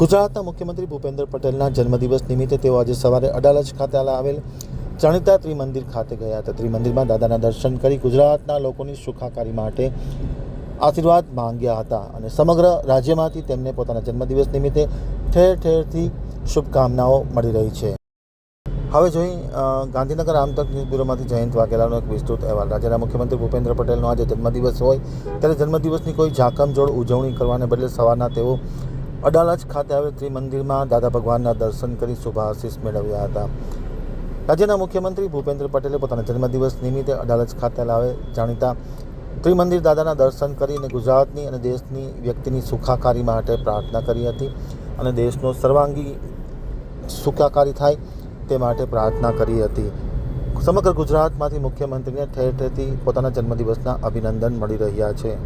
ગુજરાતના મુખ્યમંત્રી ભૂપેન્દ્ર પટેલના જન્મદિવસ નિમિત્તે તેઓ આજે સવારે અડાલજ ખાતે આવેલ જાણીતા ત્રિમંદિર ખાતે ગયા હતા. ત્રિમંદિરમાં દાદાના દર્શન કરી ગુજરાતના લોકોની સુખાકારી માટે આશીર્વાદ માંગ્યા હતા અને સમગ્ર રાજ્યમાંથી તેમને પોતાના જન્મદિવસ નિમિત્તે ઠેર ઠેરથી શુભકામનાઓ મળી રહી છે. હવે જોઈ ગાંધીનગર આમતક ન્યૂઝ બ્યુરોમાંથી જયંત વાઘેલાનો એક વિસ્તૃત અહેવાલ. રાજ્યના મુખ્યમંત્રી ભૂપેન્દ્ર પટેલનો આજે જન્મદિવસ હોય, ત્યારે જન્મદિવસની કોઈ ઝાકમજોડ ઉજવણી કરવાને બદલે સવારના તેઓ અડાલજ ખાતે આવેલ ત્રિમંદિરમાં દાદા ભગવાનના દર્શન કરી શુભાશીષ મેળવ્યા હતા. રાજ્યના મુખ્યમંત્રી ભૂપેન્દ્ર પટેલે પોતાના જન્મદિવસ નિમિત્તે અડાલજ ખાતે લાવે જાણીતા ત્રિમંદિર દાદાના દર્શન કરીને ગુજરાતની અને દેશની વ્યક્તિની સુખાકારી માટે પ્રાર્થના કરી હતી અને દેશનો સર્વાંગી સુખાકારી થાય તે માટે પ્રાર્થના કરી હતી. સમગ્ર ગુજરાતમાંથી મુખ્યમંત્રીને ઠેર ઠેરથી પોતાના જન્મદિવસના અભિનંદન મળી રહ્યા છે.